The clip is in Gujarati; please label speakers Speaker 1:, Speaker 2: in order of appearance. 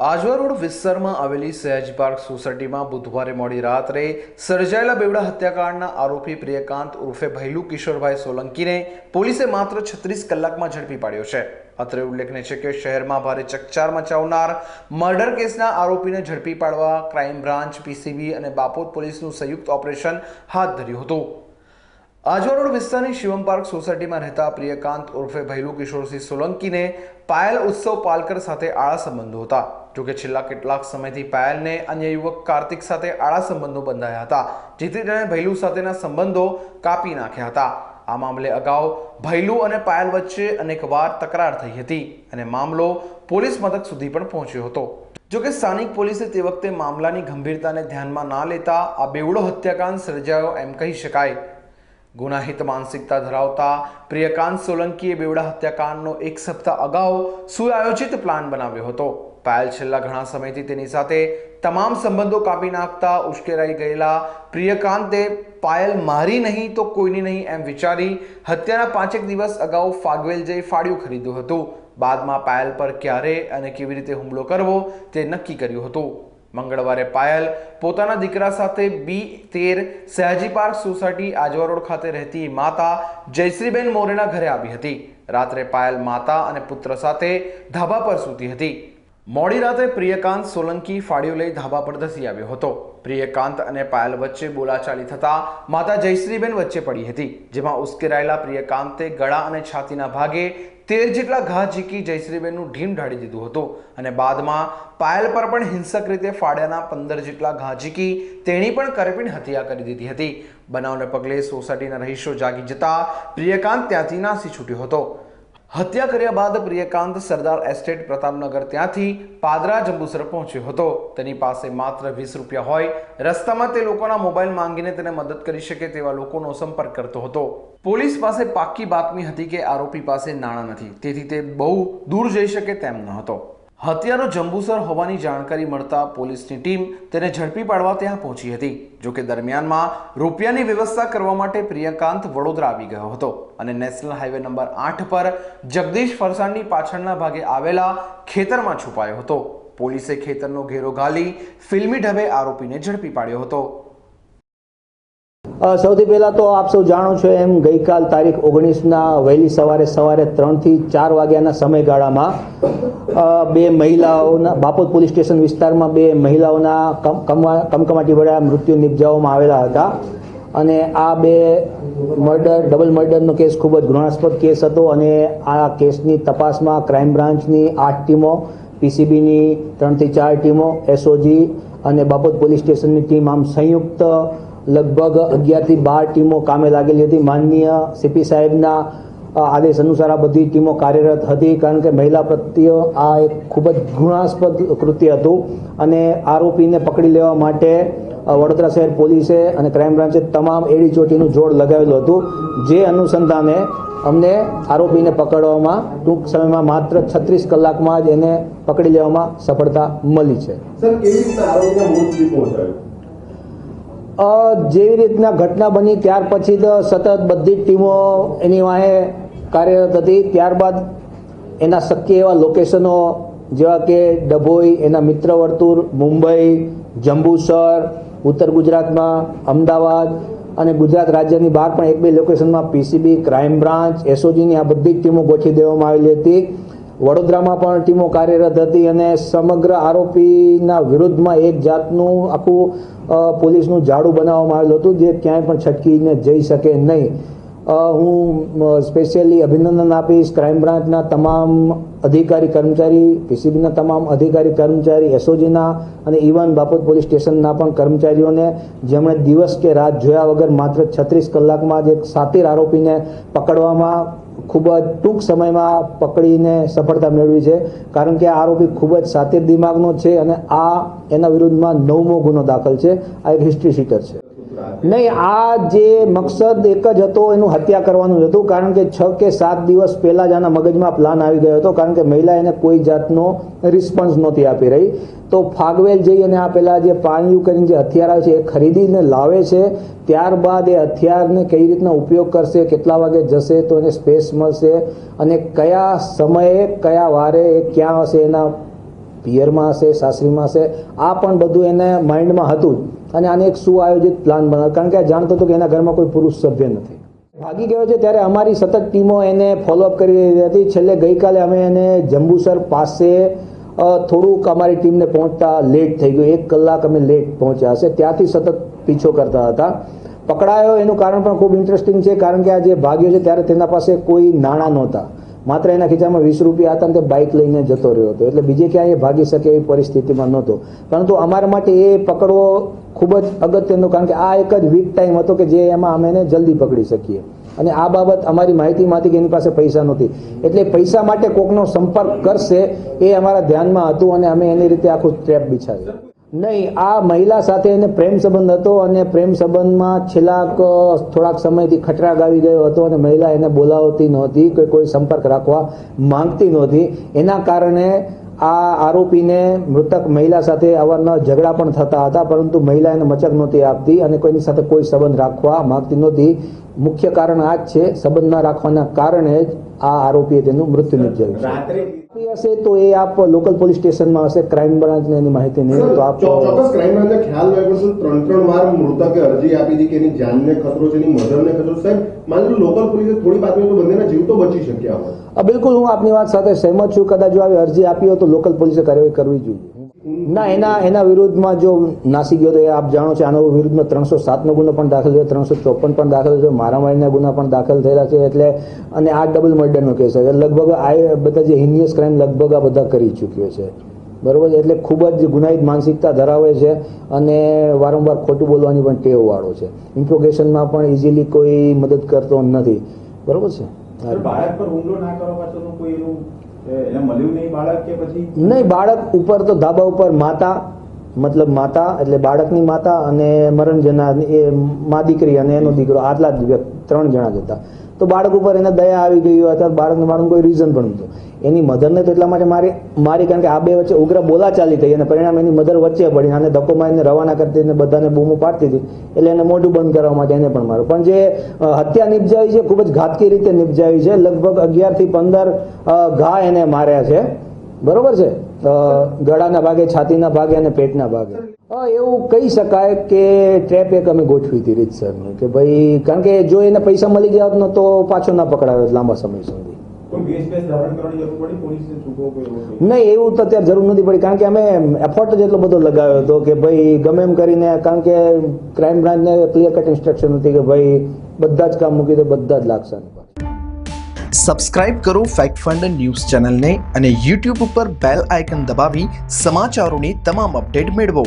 Speaker 1: આજવા રોડ વિસ્તારમાં આવેલી સહેજ પાર્ક સોસાયટીમાં બુધવારે મોડી રાત્રે સર્જાયેલા બેવડા હત્યાકાંડના આરોપી પ્રિયકાંત ઉર્ફે ભૈલુ કિશોરભાઈ સોલંકીને પોલીસે માત્ર છત્રીસ કલાકમાં ઝડપી પાડ્યો છે. અત્રે ઉલ્લેખનીય છે કે શહેરમાં ભારે ચકચાર મચાવનાર મર્ડર કેસના આરોપીને ઝડપી પાડવા ક્રાઇમ બ્રાન્ચ, પીસીબી અને બાપોદ પોલીસનું સંયુક્ત ઓપરેશન હાથ ધર્યું હતું. આજવા રોડ વિસ્તારની શિવમ પાર્ક સોસાયટીમાં રહેતા પ્રિયકાંત ઉર્ફે ભૈલુ કિશોરસિંહ સોલંકીને પાયલ ઉત્સવ પાલકર સાથે આળા સંબંધો હતા. જોકે છેલ્લા કેટલાક સમયથી પાયલને અન્ય યુવક કાર્તિક સાથે આળા સંબંધો બંધાયા હતા. જેથી તેણે ભૈલુ સાથેના સંબંધો કાપી નાખ્યા હતા. આ મામલે અગાઉ ભૈલુ અને પાયલ વચ્ચે અનેકવાર તકરાર થઈ હતી અને મામલો પોલીસ મથક સુધી પણ પહોંચ્યો હતો. જોકે સ્થાનિક પોલીસે તે વખતે મામલાની ગંભીરતાને ધ્યાનમાં ના લેતા આ બેવડો હત્યાકાંડ સર્જાયો એમ કહી શકાય. ગુનાહિત માનસિકતા ધરાવતા પ્રિયકાંત સોલંકીએ બેવડા હત્યાકાંડનો એક સપ્તાહ અગાઉ સુઆયોજિત પ્લાન બનાવ્યો હતો. પાયલ છેલ્લા ઘણા સમયથી તેની સાથે તમામ સંબંધો કાપી નાખતા ઉશ્કેરાઈ ગયેલા પ્રિયકાંતે પાયલ મારી નહીં તો કોઈની નહીં એમ વિચારી હત્યાના પાંચેક દિવસ અગાઉ ફાગવેલ જઈ ફાળ્યું ખરીદ્યું હતું. બાદમાં પાયલ પર ક્યારે અને કેવી રીતે હુમલો કરવો તે નક્કી કર્યું હતું. મંગળવારે પાયલ પોતાના દીકરા સાથે બી તેર Sayaji park society Ajwa road ખાતે રહેતી માતા જયશ્રીબેન મોરેના ઘરે આવી હતી. રાત્રે પાયલ માતા અને પુત્ર સાથે ધાબા પર સૂતી હતી. મોડી રાતે પ્રિયકાંત સોલંકી ફાળીઓ લઈ ધાબા પર ધસી આવ્યો હતો. પ્રિયકાંત અને પાયલ વચ્ચે બોલાચાલી થતા માતા જયશ્રીબેન વચ્ચે પડી હતી, જેમાં ઉશ્કેરાયેલા પ્રિયકાંતે ગળા અને છાતીના ભાગે તેર જેટલા ઘા ઝીકી જયશ્રીબેનનું ઢીમ ઢાળી દીધું હતું અને બાદમાં પાયલ પર પણ હિંસક રીતે ફાડ્યાના પંદર જેટલા ઘા ઝીકી તેણી પણ કરપીણ હત્યા કરી દીધી હતી. બનાવને પગલે સોસાયટીના રહીશો જાગી જતા પ્રિયકાંત ત્યાંથી નાસી છૂટ્યો હતો. હત્યા કર્યા બાદ પ્રિયકાંત સરદાર એસ્ટેટ પ્રતાપનગર ત્યાંથી પાદરા જંબુસર પહોંચ્યો હતો. તેની પાસે માત્ર વીસ રૂપિયા હોય, રસ્તામાં તે લોકોના મોબાઈલ માંગીને તેને મદદ કરી શકે તેવા લોકોનો સંપર્ક કરતો હતો. પોલીસ પાસે પાક્કી બાતમી હતી કે આરોપી પાસે નાણાં નથી, તેથી તે બહુ દૂર જઈ શકે તેમ ન હતો હત્યારો જંબુસર હોવાની જાણકારી મળતા પોલીસની ટીમ તેને ઝડપી પાડવા ત્યાં પહોંચી હતી. જોકે દરમિયાનમાં રૂપિયાની વ્યવસ્થા કરવા માટે પ્રિયકાંત વડોદરા આવી ગયો હતો અને નેશનલ હાઈવે નંબર આઠ પર જગદીશ ફરસાણની પાછળના ભાગે આવેલા ખેતરમાં છુપાયો હતો. પોલીસે ખેતરનો ઘેરો ઘાલી ફિલ્મી ઢબે આરોપીને ઝડપી પાડ્યો હતો.
Speaker 2: સૌથી પહેલાં તો આપ સૌ જાણો છો એમ ગઈકાલ તારીખ ઓગણીસના વહેલી સવારે સવારે ત્રણથી ચાર વાગ્યાના સમયગાળામાં બે મહિલાઓના, બાપોદ પોલીસ સ્ટેશન વિસ્તારમાં બે મહિલાઓના કમકમાટી વડા મૃત્યુ નિપજાવવામાં આવેલા હતા. અને આ બે મર્ડર, ડબલ મર્ડરનો કેસ ખૂબ જ ઘૃણાસ્પદ કેસ હતો અને આ કેસની તપાસમાં ક્રાઇમ બ્રાન્ચની આઠ ટીમો, પીસીબીની ત્રણથી ચાર ટીમો, એસઓજી અને બાપોદ પોલીસ સ્ટેશનની ટીમ આમ સંયુક્ત લગભગ અગિયારથી બાર ટીમો કામે લાગેલી હતી. માનનીય સીપી સાહેબના આદેશ અનુસાર આ બધી ટીમો કાર્યરત હતી કારણ કે મહિલા પ્રત્યે આ એક ખૂબ જ ઘૃણાસ્પદ કૃત્ય હતું અને આરોપીને પકડી લેવા માટે વડોદરા શહેર પોલીસે અને ક્રાઇમ બ્રાન્ચે તમામ એડી ચોટીનું જોડ લગાવેલું હતું. જે અનુસંધાને અમને આરોપીને પકડવામાં ટૂંક સમયમાં માત્ર છત્રીસ કલાકમાં જ એને પકડી લેવામાં સફળતા મળી છે.
Speaker 3: સર, કેવી રીતે આરોપીને મૂળ સુધી પહોંચાયું
Speaker 2: અ, જેવી રીતના ઘટના બની ત્યાર પછી તો સતત બધી જ ટીમો એની વાંહે કાર્યરત હતી. ત્યારબાદ એના શક્ય એવા લોકેશનો જેવા કે ડભોઈ, એના મિત્ર વર્તુળ મુંબઈ, જંબુસર, ઉત્તર ગુજરાતમાં, અમદાવાદ અને ગુજરાત રાજ્યની બહાર પણ એક બે લોકેશનમાં પીસીબી ક્રાઇમ બ્રાન્ચ, એસઓજીની આ બધી જ ટીમો ગોઠવી દેવામાં આવેલી હતી. વડોદરામાં પણ ટીમો કાર્યરત હતી અને સમગ્ર આરોપીના વિરુદ્ધમાં એક જાતનું આખું પોલીસનું જાડું બનાવવામાં આવેલું હતું જે ક્યાંય પણ છટકીને જઈ શકે નહીં. હું સ્પેશિયલી અભિનંદન આપીશ ક્રાઇમ બ્રાન્ચના તમામ અધિકારી કર્મચારી, પીસીબીના તમામ અધિકારી કર્મચારી, એસઓજીના અને ઇવન બાપોદ પોલીસ સ્ટેશનના પણ કર્મચારીઓને જેમણે દિવસ કે રાત જોયા વગર માત્ર છત્રીસ કલાકમાં જ એક સાતીર આરોપીને પકડવામાં ખૂબ જ ટૂંક સમયમાં પકડીને સફળતા મેળવી છે. કારણ કે આ આરોપી ખૂબ જ સાતીર દિમાગનો છે અને આ એના વિરુદ્ધમાં નવમો ગુનો દાખલ છે. આ એક હિસ્ટ્રી શીટર છે. નહીં, આ જે મકસદ એક જ હતો એનું હત્યા કરવાનું જ હતું. કારણ કે છ કે સાત દિવસ પહેલાં જ આના મગજમાં પ્લાન આવી ગયો હતો. કારણ કે મહિલા એને કોઈ જાતનો રિસ્પોન્સ નહોતી આપી રહી. તો ફાગવેલ જઈ અને આ પેલા જે પાણીયું કરીને જે હથિયાર આવે છે, એ ખરીદીને લાવે છે. ત્યારબાદ એ હથિયારને કઈ રીતના ઉપયોગ કરશે, કેટલા વાગે જશે, તો એને સ્પેસ મળશે અને કયા સમયે, કયા વારે, એ ક્યાં હશે, એના પિયરમાં હશે, સાસરીમાં હશે, આ પણ બધું એને માઇન્ડમાં હતું અને આને એક સુઆયોજિત પ્લાન બનાવ્યો. કારણ કે જાણતો હતો કે એના ઘરમાં કોઈ પુરુષ સભ્ય નથી. ભાગી ગયો છે ત્યારે અમારી સતત ટીમો એને ફોલોઅપ કરી રહી હતી. છેલ્લે ગઈકાલે અમે એને જંબુસર પાસે થોડુંક અમારી ટીમને પહોંચતા લેટ થઈ ગયું. એક કલાક અમે લેટ પહોંચ્યા હશે. ત્યાંથી સતત પીછો કરતા હતા. પકડાયો એનું કારણ પણ ખૂબ ઇન્ટરેસ્ટિંગ છે, કારણ કે આ જે ભાગ્યો છે, ત્યારે તેના પાસે કોઈ નાણાં નહોતા. માત્ર એના ખીચામાં વીસ રૂપિયા હતા તે બાઇક લઈને જતો રહ્યો હતો. એટલે બીજે ક્યાંય ભાગી શકે એવી પરિસ્થિતિમાં નહોતો. પરંતુ અમારા માટે એ પકડવો ખૂબ જ અગત્યનું કારણ કે આ એક જ વીક ટાઈમ હતો કે જે એમાં અમે એને જલ્દી પકડી શકીએ. અને આ બાબત અમારી માહિતીમાંથી કે એની પાસે પૈસા નહોતી. એટલે પૈસા માટે કોકનો સંપર્ક કરશે એ અમારા ધ્યાનમાં હતું અને અમે એની રીતે આખું ટ્રેપ બિછાવ્યું. નહીં, આ મહિલા સાથે એને પ્રેમ સંબંધ હતો અને પ્રેમ સંબંધમાં છેલ્લા થોડાક સમયથી ખટરાગ આવી ગયો હતો અને મહિલા એને બોલાવતી નહોતી કે કોઈ સંપર્ક રાખવા માંગતી નહોતી. એના કારણે આ આરોપીને મૃતક મહિલા સાથે અવારનવાર ઝઘડા પણ થતા હતા, પરંતુ મહિલા એને મચક નહોતી આપતી અને કોઈની સાથે કોઈ સંબંધ રાખવા માંગતી નહોતી. મુખ્ય કારણ આ જ છે, સંબંધ ન રાખવાના કારણે જ આ આરોપીએ તેનું મૃત્યુ નિપજાવ્યું છે હશે તો એ આપ લોકલ પોલીસ સ્ટેશનમાં હશે ક્રાઇમ બ્રાન્ચને એની માહિતી નહીં તો આપ
Speaker 3: ચોક્કસ ક્રાઇમ બ્રાન્ચને ખ્યાલ હોય પણ ત્રણ ત્રણ વાર મૃતકે અરજી આપી હતી કે એની જાનને ખતરો છે એની મધરને ખતરો છે. સાહેબ માની લો લોકલ પોલીસે થોડી બાતમી તો બંનેના જીવ તો બચી શક્યા
Speaker 2: હોય. બિલકુલ હું આપની વાત સાથે સહેમત છું. કદાચ જો આવી અરજી આપી હોય તો લોકલ પોલીસે કાર્યવાહી કરવી જોઈએ. ના એના એના વિરુદ્ધમાં જો નાસી ગયો તો એ આપ જાણો છો આનો વિરુદ્ધમાં ત્રણસો સાતનો ગુનો પણ દાખલ થયો ત્રણસો ચોપન પણ દાખલ થયો મારામારીના ગુના પણ દાખલ થયેલા છે એટલે અને આ ડબલ મર્ડરનો કેસ છે. લગભગ આ બધા જે હિનિયસ ક્રાઇમ લગભગ આ બધા કરી ચૂક્યો છે. બરોબર? એટલે ખૂબ જ ગુનાહિત માનસિકતા ધરાવે છે અને વારંવાર ખોટું બોલવાની પણ ટેવ વાળો છે. ઇન્ટ્રોગેશનમાં પણ ઇઝીલી કોઈ મદદ કરતો નથી. બરોબર છે?
Speaker 4: ભારત પર હુમલો ના કરવા પાછળનું કોઈ એનું એ, એને મળ્યું નહીં બાળક
Speaker 2: ઉપર તો ધાબા ઉપર માતા, મતલબ માતા, એટલે બાળકની માતા અને મરણ જનાર એ મા દીકરી અને એનો દીકરો, આટલા ત્રણ જણા જ હતા. તો બાળક ઉપર એને દયા આવી ગઈ હોય અથવા બાળકને મારવાનું કોઈ રીઝન પણ નહોતું. એની મધરને તો એટલા માટે મારી મારી કારણ કે આ બે વચ્ચે ઉગ્ર બોલાચાલી થઈ અને પરિણામ એની મધર વચ્ચે પડી અને ધક્કો મારીને રવાના કરતી અને બધાને બૂમો પાડતી હતી. એટલે એને મોઢું બંધ કરવા માટે એને પણ મારું. પણ જે હત્યા નિપજાવી છે, ખૂબ જ ઘાતકી રીતે નિપજાવી છે. લગભગ અગિયારથી પંદર ઘા એને માર્યા છે. બરોબર છે? ગળાના ભાગે, છાતીના ભાગે અને પેટના ભાગે. અ, એવું કહી શકાય કે ટ્રેપ એક અમે ગોઠવી હતી રીતસરની કે ભાઈ કારણ કે જો એને પૈસા મળી ગયા હોત તો પાછો ના પકડાયો લાંબા સમય સુધી? નહીં એવું તો અત્યારે જરૂર નથી પડી કારણ કે અમે એફર્ટ જ એટલો બધો લગાવ્યો હતો કે ભાઈ ગમે એમ કરીને કારણ કે ક્રાઇમ બ્રાન્ચને ક્લિયર કટ ઇન્સ્ટ્રક્શન હતી કે ભાઈ બધા જ કામ મૂકી દો બધા જ લાગશે.
Speaker 1: સબસ્ક્રાઇબ કરો ફેક્ટ ફંડ ન્યૂઝ ચેનલને અને યુટ્યુબ ઉપર બેલ આઇકન દબાવી સમાચારોની તમામ અપડેટ મેળવો